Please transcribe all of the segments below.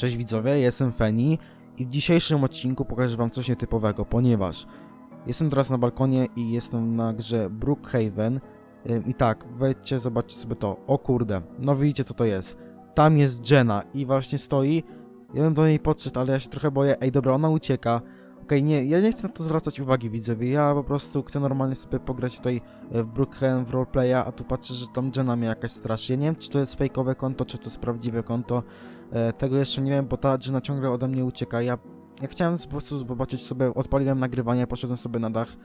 Cześć widzowie, jestem Feni i w dzisiejszym odcinku pokażę wam coś nietypowego, ponieważ jestem teraz na balkonie i jestem na grze Brookhaven i tak, wejdźcie, zobaczcie sobie to. O kurde, no widzicie co to jest. Tam jest Jenna i właśnie stoi. Ja bym do niej podszedł, ale ja się trochę boję. Ej, dobra, ona ucieka. Okej, nie, ja nie chcę na to zwracać uwagi, widzowie. Ja po prostu chcę normalnie sobie pograć tutaj e, w Brookhaven w roleplaya, a tu patrzę, że tam Jenna mnie jakaś straszy. Ja nie wiem, czy to jest fejkowe konto, czy to jest prawdziwe konto. E, tego jeszcze nie wiem, bo ta Jenna ciągle ode mnie ucieka. Ja, ja chciałem po prostu zobaczyć sobie, odpaliłem nagrywanie, poszedłem sobie na dach.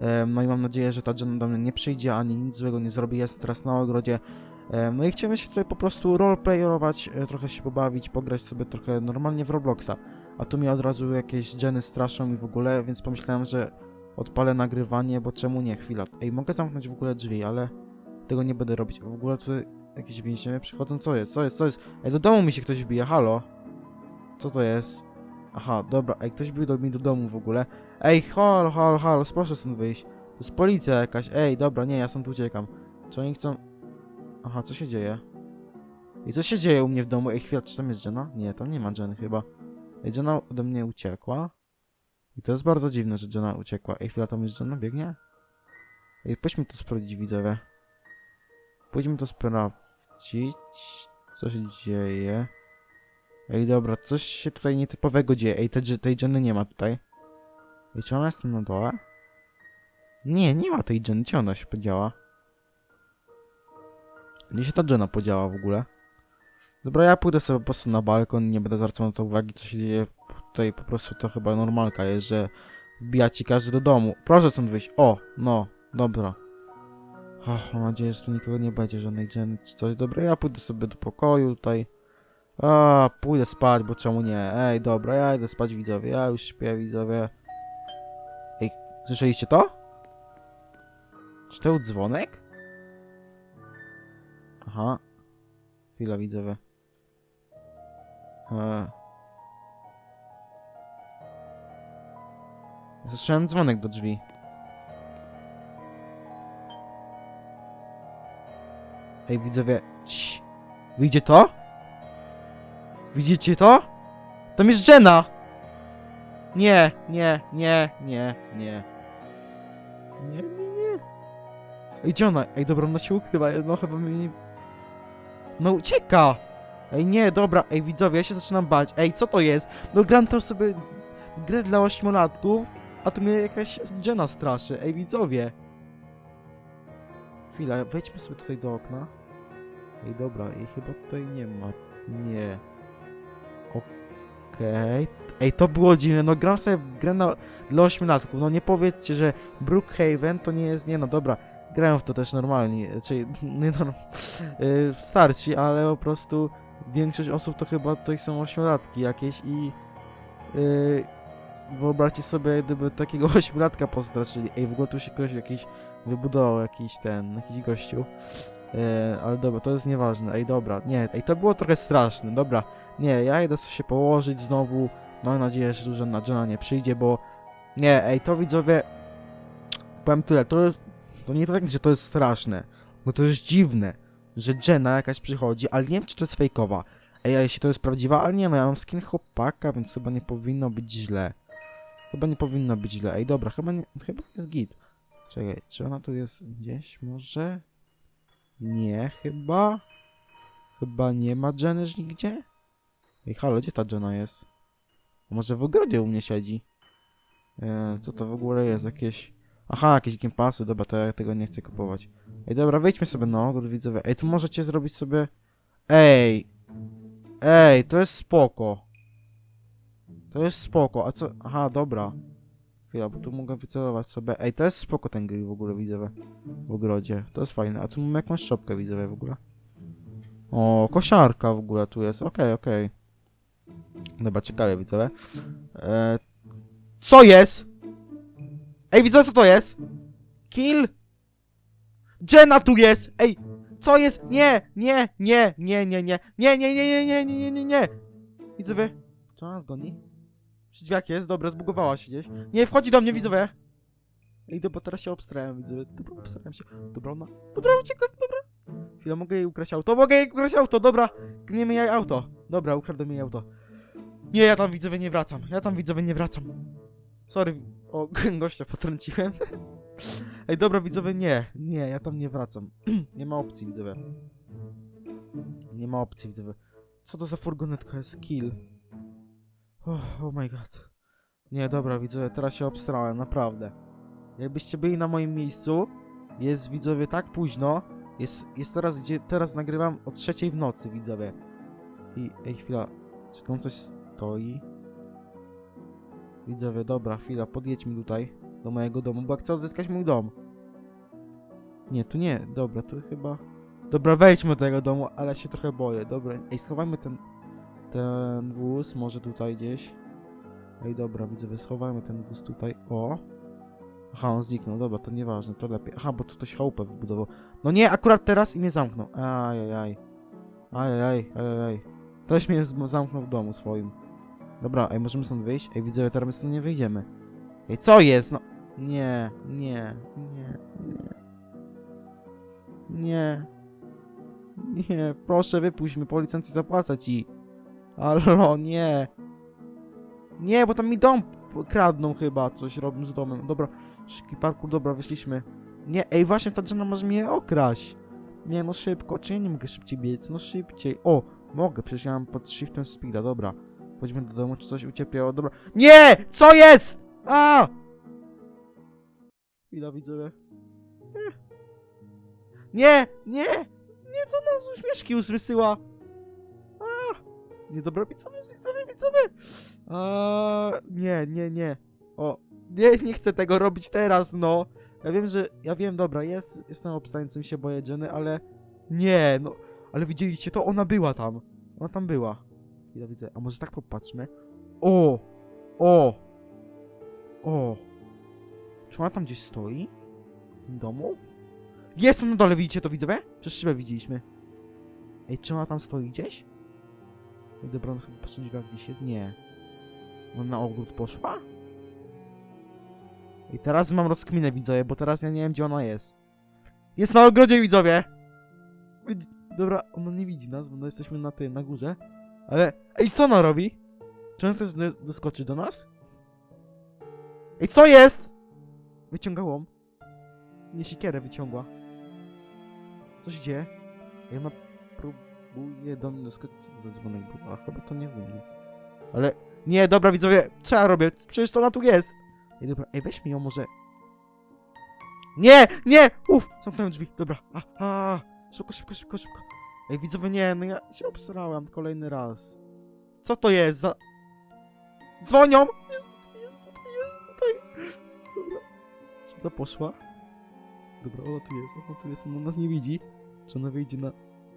E, no i mam nadzieję, że ta Jenna do mnie nie przyjdzie, ani nic złego nie zrobi. Jestem teraz na ogrodzie. E, no i chciałem się tutaj po prostu roleplayerować, e, trochę się pobawić, pograć sobie trochę normalnie w Robloxa. A tu mnie od razu jakieś Jenny straszą i w ogóle, więc pomyślałem, że odpalę nagrywanie, bo czemu nie? Chwila. Ej, mogę zamknąć w ogóle drzwi, ale tego nie będę robić. W ogóle tutaj jakieś więźniowie przychodzą. Co jest? Co jest? Co jest? Ej, do domu mi się ktoś wbija, halo? Co to jest? Aha, dobra, ej, ktoś bił do mi do domu w ogóle. Ej, halo, halo, halo, proszę stąd wyjść. To jest policja jakaś. Ej, dobra, nie, ja stąd uciekam. Czy oni chcą... Aha, co się dzieje? I co się dzieje u mnie w domu? Ej, chwila, czy tam jest Jenna? Nie, tam nie ma Jenny chyba. Ej, Jenna ode mnie uciekła. I to jest bardzo dziwne, że Jenna uciekła. Ej, chwila, tam jest Jenna, biegnie? Ej, pójdźmy to sprawdzić, widzowie. Pójdźmy to sprawdzić. Co się dzieje? Ej, dobra, coś się tutaj nietypowego dzieje. Ej, tej, tej Jenny nie ma tutaj. Ej, czy ona jest na dole? Nie, nie ma tej Jenny. Gdzie ona się podziała? Gdzie się ta Jenna podziała w ogóle? Dobra, ja pójdę sobie po prostu na balkon, nie będę zwracał na to uwagi, co się dzieje. Tutaj po prostu to chyba normalka jest, że wbija ci każdy do domu. Proszę stąd wyjść. O, no, dobra. Och, mam nadzieję, że tu nikogo nie będzie, żadnej Jenny czy coś. Dobra, ja pójdę sobie do pokoju tutaj. A, pójdę spać, bo czemu nie? Ej, dobra, ja idę spać, widzowie. Ja już śpię, widzowie. Ej, słyszeliście to? Czy to był dzwonek? Aha. Chwila, widzowie. Eee. Słyszałem dzwonek do drzwi. Ej, widzowie. Cii. Wyjdzie to? Widzicie to? Tam jest Jenna! Nie, nie, nie, nie, nie. Nie, nie, nie. Ej, gdzie? Ej, dobra, ona się ukrywa, no chyba mnie nie... No ucieka! Ej, nie, dobra, ej, widzowie, ja się zaczynam bać. Ej, co to jest? No gram to sobie grę dla ośmiolatków, a tu mnie jakaś Jenna straszy. Ej, widzowie. Chwila, wejdźmy sobie tutaj do okna. Ej, dobra, i chyba tutaj nie ma. Nie. Okej. Ej, to było dziwne. No gram sobie w grę na, dla ośmiolatków. No nie powiedzcie, że Brookhaven to nie jest... Nie no, dobra. Grałem w to też normalnie. Czyli nie no, yy, starci, ale po prostu większość osób to chyba tutaj są ośmiolatki jakieś i... Yy, wyobraźcie sobie, gdyby takiego ośmiolatka postraszyli. Ej, w ogóle tu się ktoś jakiś wybudował, jakiś ten, jakiś gościu. Yy, ale dobra, to jest nieważne. Ej, dobra, nie, ej, to było trochę straszne, dobra. Nie, ja idę sobie się położyć znowu. Mam nadzieję, że tu żadna Jenna nie przyjdzie, bo... Nie, ej, to widzowie... Powiem tyle, to jest... To nie tak, że to jest straszne, bo to jest dziwne, że Jenna jakaś przychodzi, ale nie wiem, czy to jest fejkowa. Ej, a jeśli to jest prawdziwa, ale nie no, ja mam skin chłopaka, więc chyba nie powinno być źle. Chyba nie powinno być źle. Ej, dobra, chyba nie... Chyba jest git. Czekaj, czy ona tu jest gdzieś może? Nie, chyba... Chyba nie ma Jenny nigdzie? Ej, halo, gdzie ta Jenna jest? Może w ogrodzie u mnie siedzi? E, co to w ogóle jest? Jakieś... Aha, jakieś gimpasy, dobra, to ja tego nie chcę kupować. Ej, dobra, wejdźmy sobie na ogród, widzowie. Ej, tu możecie zrobić sobie... Ej! Ej, to jest spoko. To jest spoko, a co... Aha, dobra. Chwila, bo tu mogę wycelować sobie. Ej, to jest spoko ten grill w ogóle, widzowie. W ogrodzie. To jest fajne. A tu mamy jakąś szopkę, widzowie, w ogóle. O, kosiarka w ogóle tu jest. Okej, okej. Dobra, ciekawe, widzowie. E, co jest? Ej, widzę, co to jest? Kill? Jenna tu jest! Ej, co jest? Nie, nie, nie, nie, nie, nie, nie, nie, nie, nie, nie, nie, nie, nie, nie. Widzowie, czy ona nas goni? Drzwiach jest, dobra, zbugowała się gdzieś. Nie, wchodzi do mnie, widzowie. Ej, dobra, teraz się obstrałem, widzowie. Dobra, obstrałem się. Dobra, ona... Dobra, uciekłem, dobra. Chwila, mogę jej ukraść auto, mogę jej ukraść auto, dobra. Gniemy jej auto. Dobra, ukradłem jej auto. Nie, ja tam widzowie nie wracam. Ja tam widzowie nie wracam. Sorry. O, gościa potrąciłem. Ej, dobra widzowie, nie. Nie, ja tam nie wracam. nie ma opcji widzowie. Nie ma opcji widzowie. Co to za furgonetka jest? Kill. Oh, oh my god. Nie, dobra widzowie, teraz się obstrałem, naprawdę. Jakbyście byli na moim miejscu, jest widzowie tak późno, jest, jest teraz, gdzie teraz nagrywam o trzeciej w nocy, widzowie. I, ej, chwila, czy tam coś stoi? Widzowie, dobra, chwila, podjedźmy tutaj, do mojego domu, bo chcę odzyskać mój dom. Nie, tu nie, dobra, tu chyba... Dobra, wejdźmy do tego domu, ale się trochę boję, dobra. Ej, schowajmy ten, ten wóz, może tutaj gdzieś. Ej, dobra, widzowie, schowajmy ten wóz tutaj, o. Aha, on zniknął, dobra, to nieważne, to lepiej. Aha, bo tu ktoś chałupę wybudował. No nie, akurat teraz i mnie zamknął. Ajajaj. Ajajaj, ajajaj. Ktoś mnie zamknął w domu swoim. Dobra, ej, możemy stąd wyjść? Ej, widzę, teraz my stąd nie wyjdziemy. Ej, co jest? No. Nie, nie, nie, nie. Nie. Nie, proszę wypuść mnie, po licencji zapłacę ci. Allo, nie. Nie, bo tam mi dom kradną chyba, coś robią z domem. Dobra, szybki parkour, dobra, wyszliśmy. Nie, ej, właśnie ta Jenna może mnie okraść. Nie, no szybko, czy ja nie mogę szybciej biec? No szybciej. O, mogę, przecież ja mam pod shiftem speeda, dobra. Chodźmy do domu, czy coś ucierpiało, dobra. Nie! Co jest? A! Chwila, widzowie. Nie! Nie! Nie, co nas uśmieszki już wysyła? A! Nie, dobra, widzowie, widzowie, widzowie! A, nie, nie, nie. O, nie, nie chcę tego robić teraz, no. Ja wiem, że, ja wiem, dobra, jest, jestem obstańcem, się boję Jenny, ale nie, no, ale widzieliście to? Ona była tam. Ona tam była. Ja widzę, a może tak popatrzmy? O! O! O! Czy ona tam gdzieś stoi? W tym domu? Jest na dole, widzicie to widzowie? Przez szybę widzieliśmy. Ej, czy ona tam stoi gdzieś? Dobra, ona chyba drzwiach gdzieś jest. Nie. Ona na ogród poszła? I teraz mam rozkminę widzowie, bo teraz ja nie wiem gdzie ona jest. Jest na ogrodzie widzowie! Widz- Dobra, ona nie widzi nas, bo my jesteśmy na tym, na górze. Ale, ej, co ona robi? Czy ona też do- doskoczy do nas? Ej, co jest? Wyciąga łom. Nie, siekierę wyciągła. Co się dzieje? Ej, ona próbuje do mnie doskoczyć. Za dzwonek? A chyba to nie u mnie. Ale, nie, dobra widzowie, co ja robię? Przecież to ona tu jest. Ej, dobra, ej, weź mi ją może. Nie, nie! Uff, zamknąłem drzwi, dobra. A, a, szybko, szybko, szybko, szybko. Ej, widzowie, nie, no ja się obsrałem kolejny raz. Co to jest za... Dzwonią! Jest jest tutaj, jest tutaj. Dobra. Czy ona poszła? Dobra, ona tu jest, ona tu jest, ona nas nie widzi. Czy ona wyjdzie na...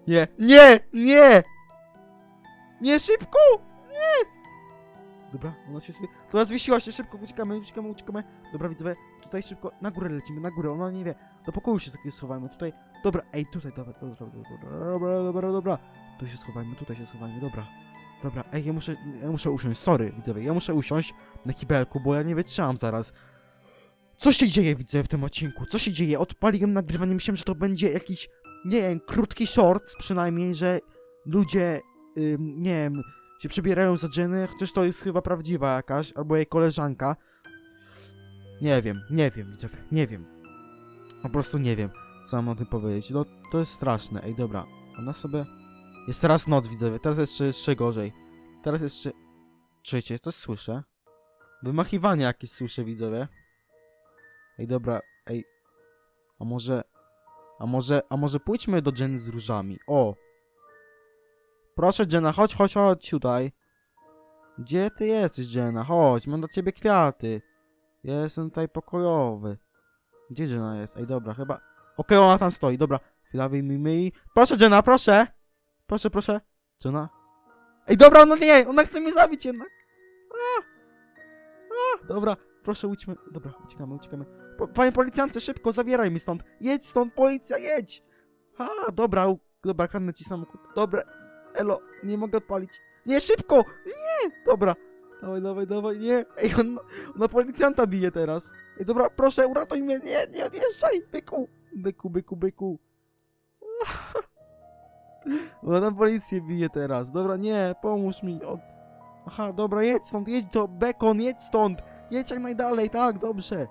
Nie, nie, nie! Nie, szybko! Nie! Dobra, ona się sobie... To zwiesiła się, szybko, uciekamy, uciekamy, uciekamy. Dobra, widzowie, tutaj szybko, na górę lecimy, na górę, ona nie wie. Do pokoju się sobie schowajmy, tutaj... Dobra, ej, tutaj, dobra, dobra, dobra, dobra, dobra, dobra. Tu się schowajmy, tutaj się schowajmy, dobra. Dobra, ej, ja muszę, ja muszę usiąść, sorry, widzowie, ja muszę usiąść na kibelku, bo ja nie wytrzymam zaraz. Co się dzieje, widzę, w tym odcinku? Co się dzieje? Odpaliłem nagrywanie, myślałem, że to będzie jakiś, nie wiem, krótki shorts przynajmniej, że ludzie, ym, nie wiem, się przebierają za Jenny, chociaż to jest chyba prawdziwa jakaś, albo jej koleżanka. Nie wiem, nie wiem, widzowie, nie wiem. Po prostu nie wiem, co mam o tym powiedzieć. No, to jest straszne. Ej, dobra, ona sobie... Jest teraz noc, widzowie, teraz jest jeszcze, gorzej. Teraz jeszcze... Czyjcie, coś słyszę? Wymachiwanie jakieś słyszę, widzowie. Ej, dobra, ej. A może... A może... A może pójdźmy do Jenny z różami. O! Proszę, Jenna, chodź, chodź, chodź tutaj. Gdzie ty jesteś, Jenna? Chodź, mam dla ciebie kwiaty. Ja jestem tutaj pokojowy. Gdzie Jenna jest? Ej, dobra, chyba... Okej, ona tam stoi, dobra. Chwila, wyjmijmy jej. Proszę, Jenna, proszę! Proszę, proszę. Jenna? Ej, dobra, ona nie! Ona chce mnie zabić jednak! A! A! Dobra, proszę, ujdźmy. Dobra, uciekamy, uciekamy. Po, panie policjancie, szybko, zabieraj mi stąd. Jedź stąd, policja, jedź! A, dobra, u- dobra, kradnę ci samochód. Dobra, elo, nie mogę odpalić. Nie, szybko! Nie! Dobra. Dawaj, dawaj, dawaj, nie! Ej, on, ona policjanta bije teraz. Ej, dobra, proszę, uratuj mnie, nie, nie odjeżdżaj! Byku, byku, byku, byku. Ona na policję bije teraz. Dobra, nie, pomóż mi. Od... Aha, dobra, jedź stąd, jedź do Bekon, jedź stąd! Jedź jak najdalej, tak, dobrze.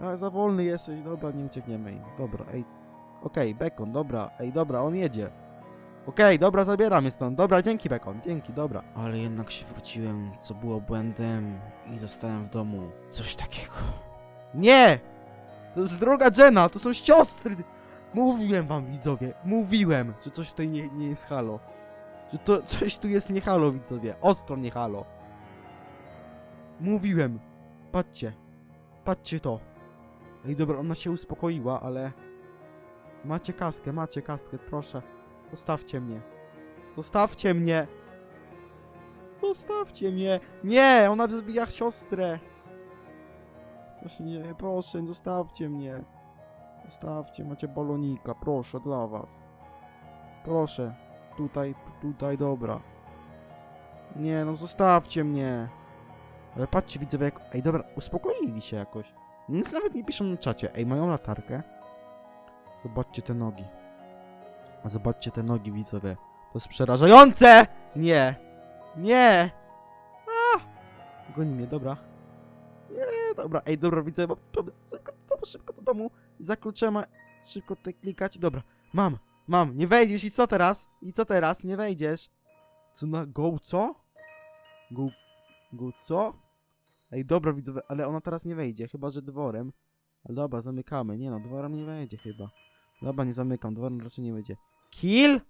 A, za wolny jesteś, dobra, nie uciekniemy. im. Dobra, ej. Okej, Bekon, dobra, ej, dobra, on jedzie. Okej, dobra, zabieram je stąd. Dobra, dzięki, Bekon, dzięki, dobra. Ale jednak się wróciłem, co było błędem i zostałem w domu. Coś takiego. Nie! To jest droga Jenna, to są siostry! Mówiłem wam, widzowie, mówiłem, że coś tutaj nie, nie jest halo. Że to coś tu jest nie halo, widzowie. Ostro nie halo. Mówiłem. Patrzcie. Patrzcie to. Ej, dobra, ona się uspokoiła, ale... Macie kaskę, macie kaskę, proszę. Zostawcie mnie. Zostawcie mnie. Zostawcie mnie. Nie, ona zabija siostrę. Co się dzieje? Proszę, zostawcie mnie. Zostawcie, macie balonika, proszę, dla was. Proszę. Tutaj, tutaj, dobra. Nie, no zostawcie mnie. Ale patrzcie, widzę jak... Ej, dobra, uspokoili się jakoś. Nic nawet nie piszą na czacie. Ej, mają latarkę. Zobaczcie te nogi. A zobaczcie te nogi, widzowie. To jest przerażające! Nie! Nie! A! Goni mnie, dobra. Dobra. Ej, dobra, widzę, bo szybko, szybko, szybko do domu. Za kluczem, szybko tutaj klikać. Dobra, mam, mam. Nie wejdziesz i co teraz? I co teraz? Nie wejdziesz. Co na... Go co? Go... Go co? Ej, dobra, widzowie, ale ona teraz nie wejdzie, chyba że dworem. Ale dobra, zamykamy. Nie no, dworem nie wejdzie chyba. Dobra, nie zamykam, dworem raczej nie wejdzie. Kill?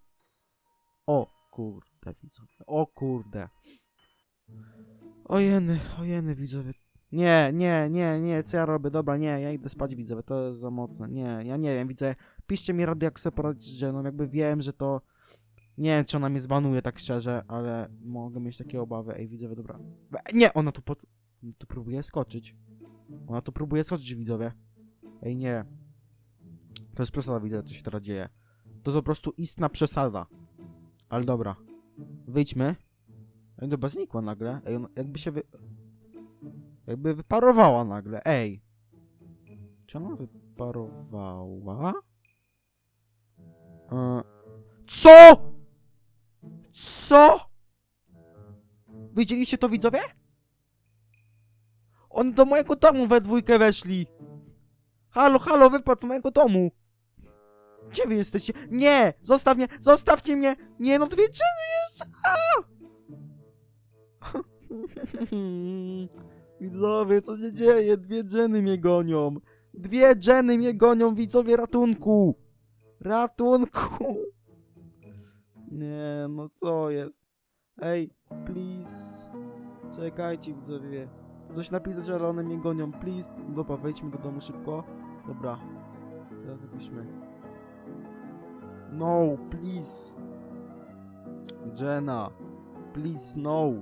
O kurde, widzowie, o kurde. Ojeny, ojeny, widzowie. Nie, nie, nie, nie, co ja robię? Dobra, nie, ja idę spać, widzowie, to jest za mocne. Nie, ja nie wiem, widzę. Piszcie mi rady, jak sobie poradzić z Jeną, jakby wiem, że to... Nie wiem, czy ona mnie zbanuje tak szczerze, ale mogę mieć takie obawy. Ej, widzowie, dobra. Nie, ona tu pod... tu próbuje skoczyć. Ona tu próbuje skoczyć, widzowie. Ej, nie. To jest przesada, widzę, co się teraz dzieje. To jest po prostu istna przesada. Ale dobra. Wyjdźmy. Ej, dobra, znikła nagle. Ej, jakby się wy... Jakby wyparowała nagle. Ej. Czy ona wyparowała? E... Co? Co? Widzieliście to widzowie? Oni do mojego domu we dwójkę weszli. Halo, halo, wypadł z mojego domu. Gdzie wy jesteście? Nie! Zostaw mnie! Zostawcie mnie! Nie, no dwie jeszcze! A! Widzowie, co się dzieje? Dwie dżeny mnie gonią. Dwie dżeny mnie gonią, widzowie, ratunku! Ratunku! Nie, no co jest? Ej, please. Czekajcie, widzowie. Coś napisać, ale one mnie gonią. Please. Dobra, wejdźmy do domu szybko. Dobra. Teraz napiszmy. No, please. Jenna. Please, no.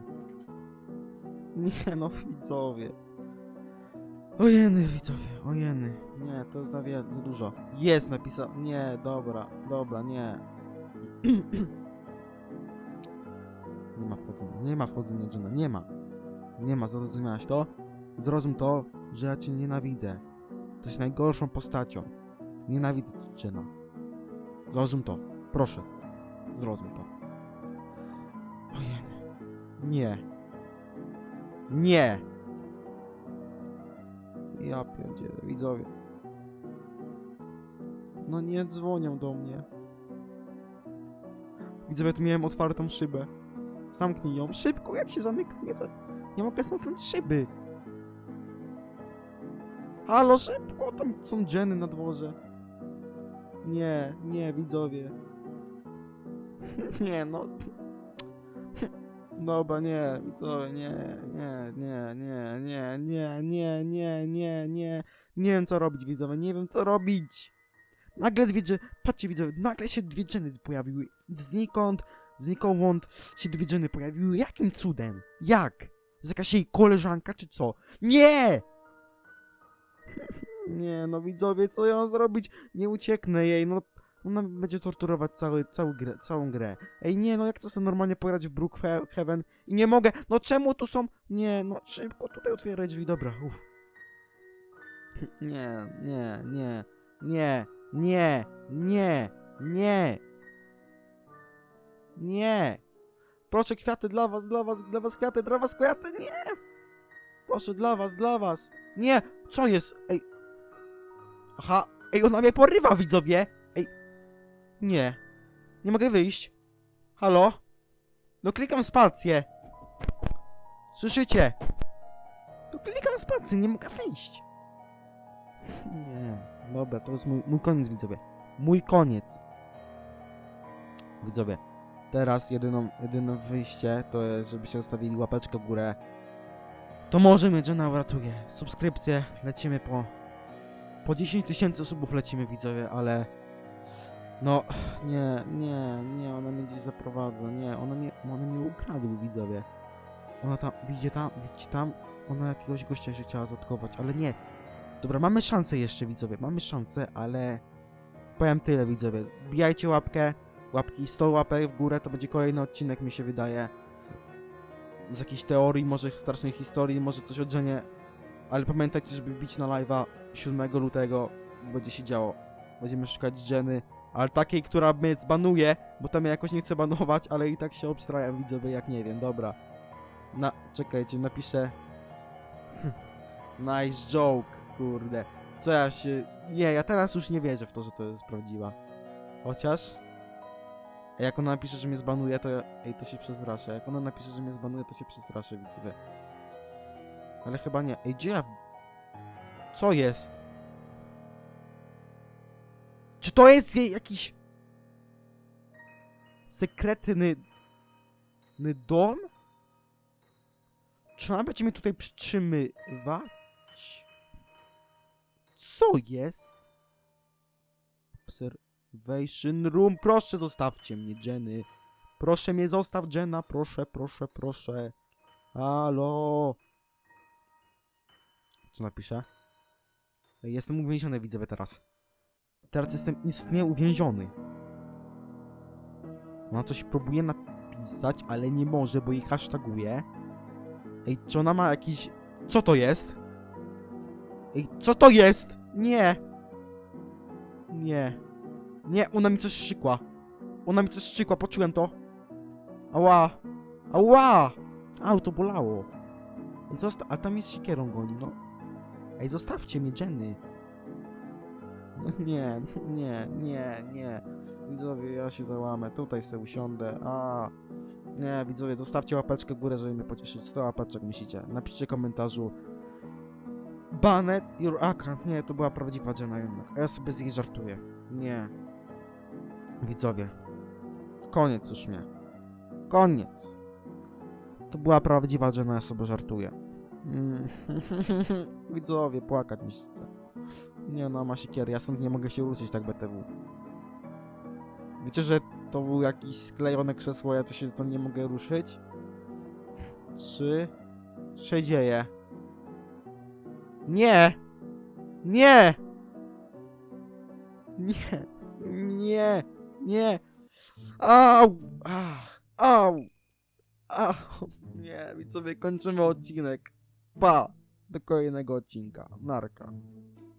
Nie no, widzowie. Ojeny, widzowie, ojeny. Nie, to jest za, wie- za dużo. Jest napisał. Nie, dobra, dobra, nie. Nie ma wchodzenia, nie ma wchodzenia, Jenna, nie ma. Nie ma, zrozumiałaś to? Zrozum to, że ja cię nienawidzę. Jesteś najgorszą postacią. Nienawidzę cię, Jenna. Zrozum to, proszę. Zrozum to. Ojej. Nie. Nie. Ja pierdzielę, widzowie. No nie dzwonią do mnie. Widzowie, tu miałem otwartą szybę. Zamknij ją. Szybko, jak się zamyka? Nie, nie mogę zamknąć szyby. Halo, szybko, tam są dżeny na dworze. Nie, nie, widzowie. nie, no. Dobra, nie, widzowie, nie, nie, nie, nie, nie, nie, nie, nie, nie, nie. Nie wiem co robić, widzowie, nie wiem co robić. Nagle dwie patrzcie widzowie, nagle się dwie dżeny pojawiły. Znikąd, znikąd się dwie dżeny pojawiły. Jakim cudem? Jak? Jest jakaś jej koleżanka czy co? Nie! Nie, no widzowie, co ja zrobić? Nie ucieknę jej, no. Ona będzie torturować cały, cały grę, całą grę. Ej, nie, no jak to sobie normalnie pograć w Brookhaven i nie mogę. No czemu tu są... Nie, no szybko tutaj otwieraj drzwi, dobra, uff. Nie, nie, nie, nie, nie, nie, nie. Nie. Proszę kwiaty dla was, dla was, dla was kwiaty, dla was kwiaty, nie! Proszę dla was, dla was. Nie! Co jest? Ej. Aha, ej, ona mnie porywa, widzowie! Nie. Nie mogę wyjść. Halo? No klikam spację. Słyszycie? No klikam spację, nie mogę wyjść. Nie, dobra, to jest mój, mój koniec, widzowie. Mój koniec. Widzowie, teraz jedyną, jedyne wyjście to jest, żebyście zostawili łapeczkę w górę. To może mnie Jenna uratuje. Subskrypcje, lecimy po... Po 10 tysięcy subów lecimy, widzowie, ale... No, nie, nie, nie, ona mnie gdzieś zaprowadza, nie, ona mnie, ona mnie ukradł, widzowie. Ona tam, widzicie tam, widzicie tam, ona jakiegoś gościa się chciała zatkować, ale nie. Dobra, mamy szansę jeszcze, widzowie, mamy szansę, ale... Powiem tyle, widzowie, bijajcie łapkę, łapki 100 łapek w górę, to będzie kolejny odcinek, mi się wydaje. Z jakiejś teorii, może strasznej historii, może coś o. Ale pamiętajcie, żeby wbić na live'a 7 lutego, będzie się działo. Będziemy szukać Jenny, ale takiej, która mnie zbanuje, bo tam ja jakoś nie chcę banować, ale i tak się obstrajam, widzowie, jak nie wiem, dobra. Na, czekajcie, napiszę... nice joke, kurde. Co ja się... Nie, ja teraz już nie wierzę w to, że to jest prawdziwa. Chociaż... A jak ona napisze, że mnie zbanuje, to. Ej, to się przestraszę. Jak ona napisze, że mnie zbanuje, to się przestraszę, widzowie. Ale chyba nie. Ej, gdzie ja... Co jest? Czy to jest jej jakiś... Sekretny... ny dom? Czy ona będzie mnie tutaj przytrzymywać? Co jest? Observation room. Proszę zostawcie mnie, Jenny. Proszę mnie zostaw, Jenna. Proszę, proszę, proszę. Halo. Co napiszę? Jestem uwięziony, widzowie, teraz. Teraz jestem istnie uwięziony. Ona coś próbuje napisać, ale nie może, bo jej hashtaguje. Ej, czy ona ma jakiś... Co to jest? Ej, co to jest? Nie! Nie. Nie, ona mi coś szczykła. Ona mi coś szczykła, poczułem to. Ała! Ała! Au, to bolało. Ej, zosta- A tam jest siekierą goni, no. Ej, zostawcie mnie, Jenny. No nie, nie, nie, nie. Widzowie, ja się załamę. Tutaj sobie usiądę. A. Nie, widzowie, zostawcie łapeczkę w górę, żeby mnie pocieszyć. 100 łapeczek myślicie. Napiszcie komentarzu. Banet your account. Nie, to była prawdziwa Jenna jednak. A ja sobie z niej żartuję. Nie. Widzowie. Koniec już mnie. Koniec. To była prawdziwa Jenna, ja sobie żartuję. Mm. Widzowie, płakać mi się chce. Nie no, ma siekierę, ja stąd nie mogę się ruszyć tak BTW. Wiecie, że to był jakiś sklejone krzesło, ja to się to nie mogę ruszyć? Trzy... Się dzieje? Nie! Nie! Nie! Nie! Nie! Au! Ach, Au! Au! Nie, widzowie, kończymy odcinek. Pa! Do kolejnego odcinka. Narka.